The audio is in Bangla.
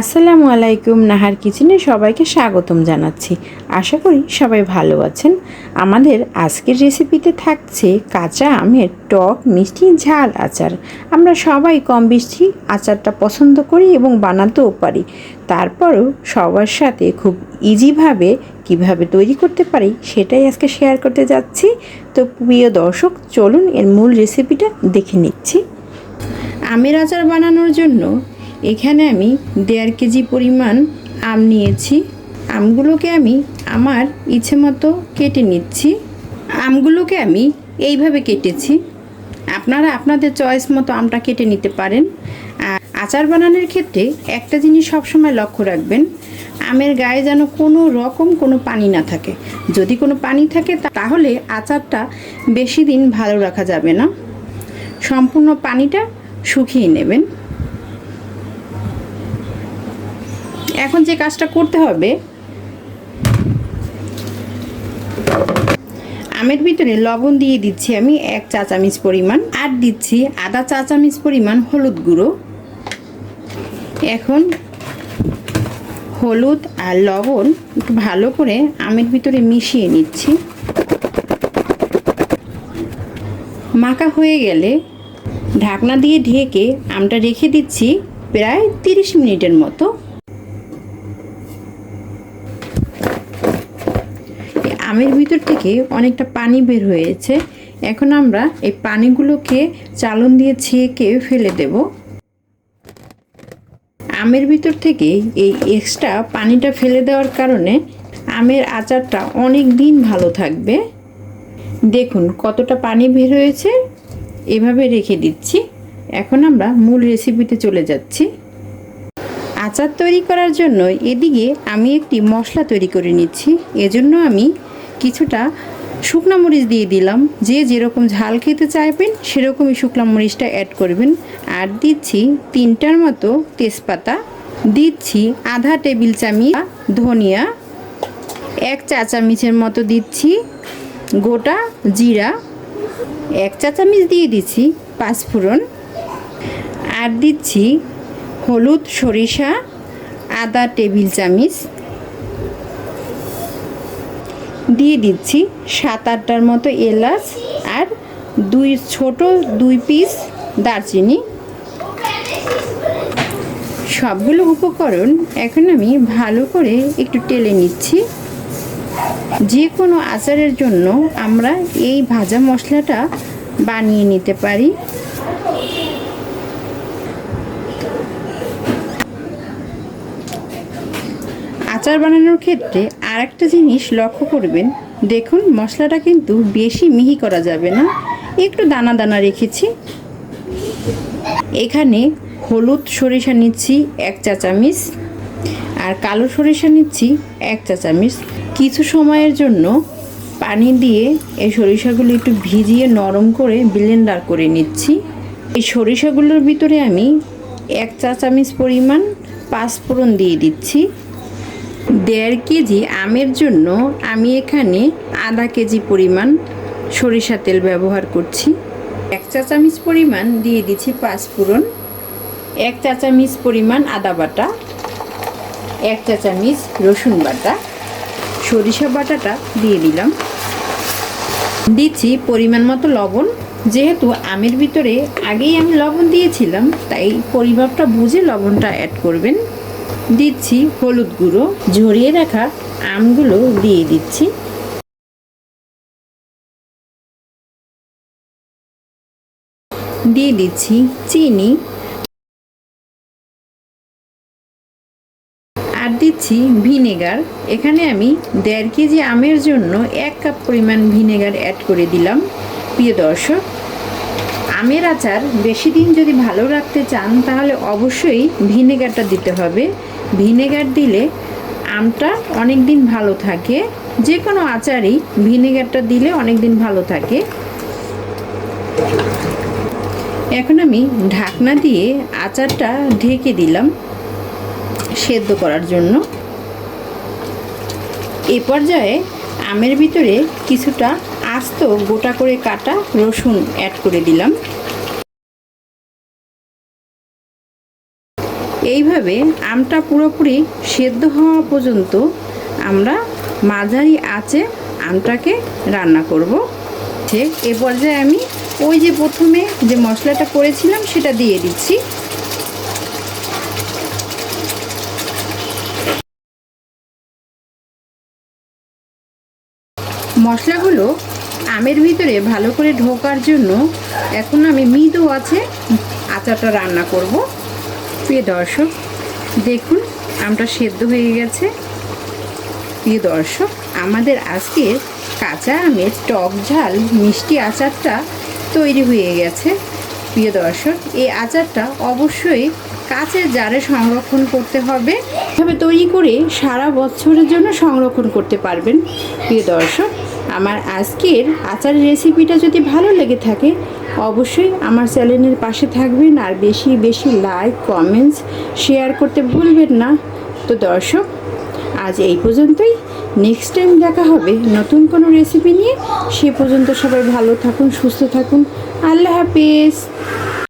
আসসালামু আলাইকুম নাহার কিচেনে সবাইকে স্বাগতম জানাচ্ছি। আশা করি সবাই ভালো আছেন। আমাদের আজকের রেসিপিতে থাকছে কাঁচা আমের টক মিষ্টি ঝাল আচার। আমরা সবাই কম বেশি আচারটা পছন্দ করি এবং বানাতেও পারি। তারপরও সবার সাথে খুব ইজিভাবে কীভাবে তৈরি করতে পারি সেটাই আজকে শেয়ার করতে যাচ্ছি। তো প্রিয় দর্শক, চলুন এর মূল রেসিপিটা দেখে নিচ্ছি। আমের আচার বানানোর জন্য এখানে আমি দেড় কেজি পরিমাণ আম নিয়েছি। আমগুলোকে আমি আমার ইচ্ছে মতো কেটে নিচ্ছি। আমগুলোকে আমি এইভাবে কেটেছি। আপনারা আপনাদের চয়েস মতো আমটা কেটে নিতে পারেন। আর আচার বানানোর ক্ষেত্রে একটা জিনিস সবসময় লক্ষ্য রাখবেন, আমের গায়ে যেন কোনো রকম কোনো পানি না থাকে। যদি কোনো পানি থাকে তাহলে আচারটা বেশি দিন ভালো রাখা যাবে না। সম্পূর্ণ পানিটা শুকিয়ে নেবেন। এখন যে কাজটা করতে হবে, আমের ভিতরে লবণ দিয়ে দিচ্ছি আমি এক চা চামচ পরিমাণ আর দিচ্ছি আধা চা চামচ পরিমাণ হলুদ গুঁড়ো। এখন হলুদ আর লবণ একটু ভালো করে আমের ভিতরে মিশিয়ে নিচ্ছি। মাখা হয়ে গেলে ঢাকনা দিয়ে ঢেকে আমটা রেখে দিচ্ছি প্রায় তিরিশ মিনিটের মতো। আমের ভিতর থেকে অনেকটা পানি বের হয়েছে। এখন আমরা এই পানিগুলোকে চালন দিয়ে ছেঁকে ফেলে দেব। আমের ভিতর থেকে এই এক্সট্রা পানিটা ফেলে দেওয়ার কারণে আমের আচারটা অনেক দিন ভালো থাকবে। দেখুন কতটা পানি বের হয়েছে। এভাবে রেখে দিচ্ছি। এখন আমরা মূল রেসিপিতে চলে যাচ্ছি। আচার তৈরি করার জন্য এদিকে আমি একটি মশলা তৈরি করে নিচ্ছি। এজন্য আমি কিছুটা শুকনো মরিচ দিয়ে দিলাম। যে যেরকম ঝাল খেতে চাইবেন, সেরকমই শুকনো মরিচটা অ্যাড করবেন। আর দিচ্ছি তিনটার মতো তেজপাতা, দিচ্ছি আধা টেবিল চামচ ধনিয়া, এক চা চামচের মতো দিচ্ছি গোটা জিরা, এক চা চামচ দিয়ে দিচ্ছি পাঁচফোড়ন, আর দিচ্ছি হলুদ সরিষা আদা টেবিল চামচ দিয়ে দিচ্ছি সাত আটটার মতো এলাচ আর দুই ছোট দুই পিস দারচিনি। সবগুলো উপকরণ এখন আমি ভালো করে একটু টেলে নিচ্ছি। যে কোনো আচারের জন্য আমরা এই ভাজা মশলাটা বানিয়ে নিতে পারি। আচার বানানোর ক্ষেত্রে আর একটা জিনিস লক্ষ্য করবেন। দেখুন, মশলাটা কিন্তু বেশি মিহি করা যাবে না। একটু দানা দানা রেখেছি। এখানে হলুদ সরিষা নিচ্ছি এক চা চামচ আর কালো সরিষা নিচ্ছি এক চা চামচ। কিছু সময়ের জন্য পানি দিয়ে এই সরিষাগুলো একটু ভিজিয়ে নরম করে ব্লেন্ডার করে নিচ্ছি। এই সরিষাগুলোর ভিতরে আমি এক চা চামিচ পরিমাণ পাঁচফোড়ন দিয়ে দিচ্ছি। দেড় কেজি আমের জন্য আমি এখানে আধা কেজি পরিমাণ সরিষা তেল ব্যবহার করছি। এক চা চামচ পরিমাণ দিয়ে দিচ্ছি পাঁচ পাঁচফোড়ন এক চা চামচ পরিমাণ আদা বাটা। এক চা চামচ রসুন বাটা। সরিষা বাটাটা দিয়ে দিলাম। দিচ্ছি পরিমাণ মতো লবণ। যেহেতু আমের ভিতরে আগেই আমি লবণ দিয়েছিলাম, তাই পরিমাপটা বুঝে লবণটা অ্যাড করবেন। দিচ্ছি হলুদ গুঁড়ো, ঝরিয়ে রাখা আমগুলো দিয়ে দিচ্ছি। দিয়ে দিচ্ছি চিনি। আর দিচ্ছি ভিনেগার। এখানে আমি দেড় কেজি আমের জন্য এক কাপ পরিমাণ ভিনেগার অ্যাড করে দিলাম, প্রিয় দর্শক। আমের আচার বেশি দিন যদি ভালো রাখতে চান, তাহলে অবশ্যই ভিনেগারটা দিতে হবে। ভিনেগার দিলে আমটা অনেক দিন ভালো থাকে। যে কোনো আচারই ভিনেগারটা দিলে অনেক দিন ভালো থাকে। এখন আমি ঢাকনা দিয়ে আচারটা ঢেকে দিলাম সেদ্ধ করার জন্য। এ পর্যায়ে আমের ভিতরে কিছুটা আস্ত গোটা করে কাটা রসুন অ্যাড করে দিলাম। এইভাবে আমটা পুরোপুরি সেদ্ধ হওয়া পর্যন্ত আমরা মাঝারি আঁচে আমটাকে রান্না করব। ঠিক, এ পর্যায়ে আমি ওই যে প্রথমে যে মশলাটা করেছিলাম সেটা দিয়ে দিচ্ছি। মশলাগুলো আমের ভিতরে ভালো করে ঢোকার জন্য এখন আমি মৃদু আছে আচারটা রান্না করব। প্রিয় দর্শক, দেখুন, আমটা সেদ্ধ হয়ে গেছে। প্রিয় দর্শক, আমাদের আজকের কাঁচা আমের টক ঝাল মিষ্টি আচারটা তৈরি হয়ে গেছে। প্রিয় দর্শক, এই আচারটা অবশ্যই কাঁচের জারে সংরক্ষণ করতে হবে। এভাবে তৈরি করে সারা বছরের জন্য সংরক্ষণ করতে পারবেন। প্রিয় দর্শক আমার আজকের আচারের রেসিপিটা যদি ভালো লেগে থাকে, অবশ্যই আমার চ্যানেলের পাশে থাকবেন আর বেশি বেশি লাইক কমেন্টস শেয়ার করতে ভুলবেন না। তো দর্শক, আজ এই পর্যন্তই। নেক্সট টাইম দেখা হবে নতুন কোনো রেসিপি নিয়ে। সে পর্যন্ত সবাই ভালো থাকুন, সুস্থ থাকুন। আল্লাহ হাফিজ।